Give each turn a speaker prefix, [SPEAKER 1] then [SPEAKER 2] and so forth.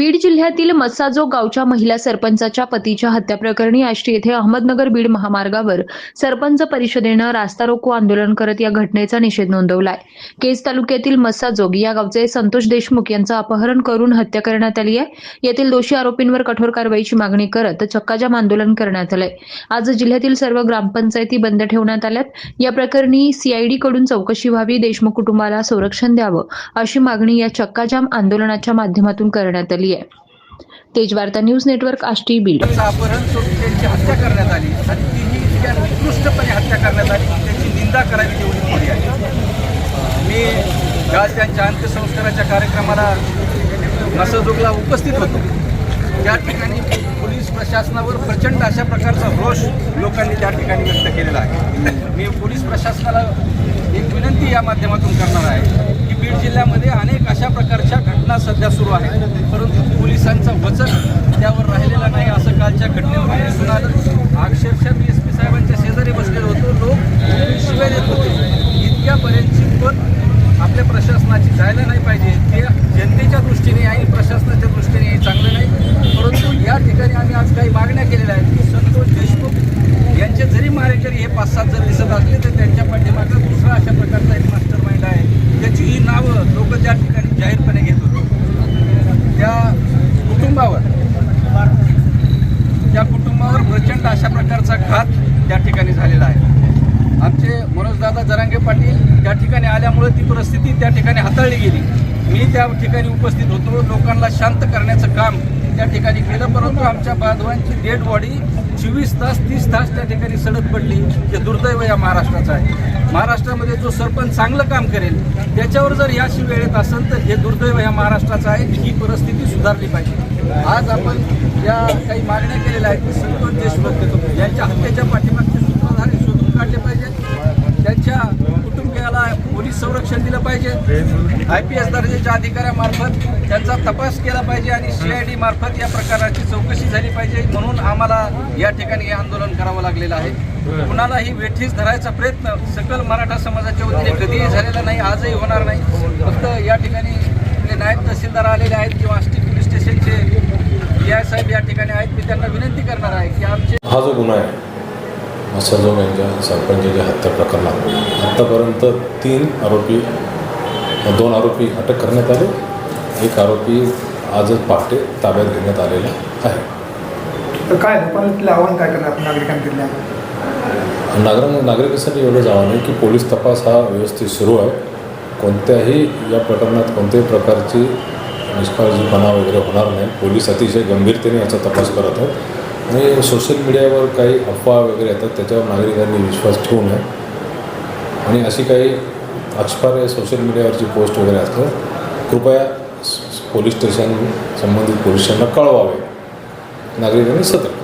[SPEAKER 1] बीड जिल्ह्यातील मस्साजो गावच्या महिला सरपंचाच्या पतीच्या हत्याप्रकरणी आष्टी येथे अहमदनगर बीड महामार्गावर सरपंच परिषदेनं रास्ता रोको आंदोलन करत या घटनेचा निषेध नोंदवलाय. केज तालुक्यातील मस्साजोग या गावचे संतोष देशमुख यांचं अपहरण करून हत्या करण्यात आली आहे. येथील दोषी आरोपींवर कठोर कारवाईची मागणी करत चक्काजाम आंदोलन करण्यात आलंय. आज जिल्ह्यातील सर्व ग्रामपंचायती बंद ठेवण्यात आल्यात. या प्रकरणी सीआयडी कडून चौकशी व्हावी देशमुख कुटुंबाला संरक्षण द्यावं अशी मागणी या चक्काजाम आंदोलनाच्या माध्यमातून करण्यात आली आहे. Tejvarta news network Ashti Beed.
[SPEAKER 2] अपहरण त्यांची हत्या करण्यात आली आणि तीही इतक्या निकृष्टपणे हत्या करण्यात आली. त्याची निंदा करावी तेवढी थोडी आहे मी काल त्यांच्या अंत्यसंस्काराच्या कार्यक्रमाला नसदुगला उपस्थित होतो. त्या ठिकाणी पोलीस प्रशासनावर प्रचंड अशा प्रकारचा रोष लोकांनी त्या ठिकाणी व्यक्त केलेला आहे. मी पोलीस प्रशासनाला एक विनंती या माध्यमातून करणार आहे की बीड जिल्ह्यामध्ये अनेक अशा प्रकारच्या घटना सध्या सुरू आहेत. परंतु पोलिसांचा वचन त्यावर राहिलेला नाही. असं कालच्या घटनेमध्ये दिसून आलं. अक्षरशः मी एस पी साहेबांच्या शेजारी बसलेलो होतो. लोक शिवाय देत होते इतक्यापर्यंतची पण आपल्या प्रशासनाची जायला नाही पाहिजे. ते जनतेच्या दृष्टीने आणि प्रशासनाच्या दृष्टीने चांगलं नाही. परंतु या ठिकाणी आम्ही आज काही मागण्या केलेल्या आहेत की संतोष देशमुख यांचे जरी मारेकरी हे पाच सात जर दिसत असले तर त्यांच्या पाठीमागं दुसरा अशा प्रकारचा एक मास्टर माइंड आहे त्याची ही नावं लोक त्या ठिकाणी जाहीरपणे घेत होते त्या कुटुंबावर त्या कुटुंबावर प्रचंड अशा प्रकारचा घात त्या ठिकाणी झालेला आहे. आमचे मनोजदादा जरांगे पाटील त्या ठिकाणी आल्यामुळे ती परिस्थिती त्या ठिकाणी हाताळली गेली. मी त्या ठिकाणी उपस्थित होतो. लोकांना शांत करण्याचं काम त्या ठिकाणी केलं परंतु आमच्या बांधवांची डेड बॉडी चोवीस तास तीस तास त्या ठिकाणी सडक पडली. हे दुर्दैव या महाराष्ट्राचं आहे. महाराष्ट्रामध्ये जो सरपंच चांगलं काम करेल त्याच्यावर जर याशी वेळेत असेल तर हे दुर्दैव या महाराष्ट्राचं आहे. ही परिस्थिती सुधारली पाहिजे. आज आपण या काही मागण्या केलेल्या आहेत संतोष देशमुख यांच्या हत्येच्या पाठीमागचे सूत्रधारे शोधून काढले पाहिजे. त्यांच्या कुटुंबियाला पोलीस संरक्षण दिलं पाहिजे. आय पी एस दर्जाच्या अधिकाऱ्यामार्फत त्यांचा तपास केला पाहिजे आणि सी आय डी मार्फत या प्रकाराची चौकशी झाली पाहिजे. म्हणून आम्हाला या ठिकाणी हे आंदोलन करावं लागलेलं आहे. कुणालाही वेठीस धरायचा प्रयत्न सकल मराठा समाजाच्या वतीने कधीही झालेला नाही आजही होणार नाही. फक्त या ठिकाणी आपले नायब तहसीलदार आलेले आहेत किंवा आष्टी आय साहेब या ठिकाणी आहेत. मी त्यांना विनंती करणार आहे की आमचे
[SPEAKER 3] हा जो गुन्हा आहे मसाजोग यांच्या सरपंचाच्या हत्या प्रकरणात आत्तापर्यंत तीन आरोपी दोन आरोपी अटक करण्यात आले. एक आरोपी आजच पहाटे ताब्यात घेण्यात आलेला आहे.
[SPEAKER 4] तर काय आव्हान काय करणार नागरिकांकडल्या
[SPEAKER 3] नागरिक नागरिकांसाठी एवढंच आव्हान आहे की पोलीस तपास हा व्यवस्थित सुरू आहे. कोणत्याही या प्रकरणात कोणत्याही प्रकारची निष्काळजीपणा वगैरे होणार नाही. पोलीस अतिशय गंभीरतेने याचा तपास करत आहेत. आणि सोशल मीडियावर काही अफवा वगैरे येतात त्याच्यावर नागरिकांनी विश्वास ठेवू नये. आणि अशी काही आक्षेपार्ह सोशल मीडियावरची पोस्ट वगैरे असतात कृपया पोलीस स्टेशन संबंधित पोलिसांना कळवावे. नागरिकांनी सतर्क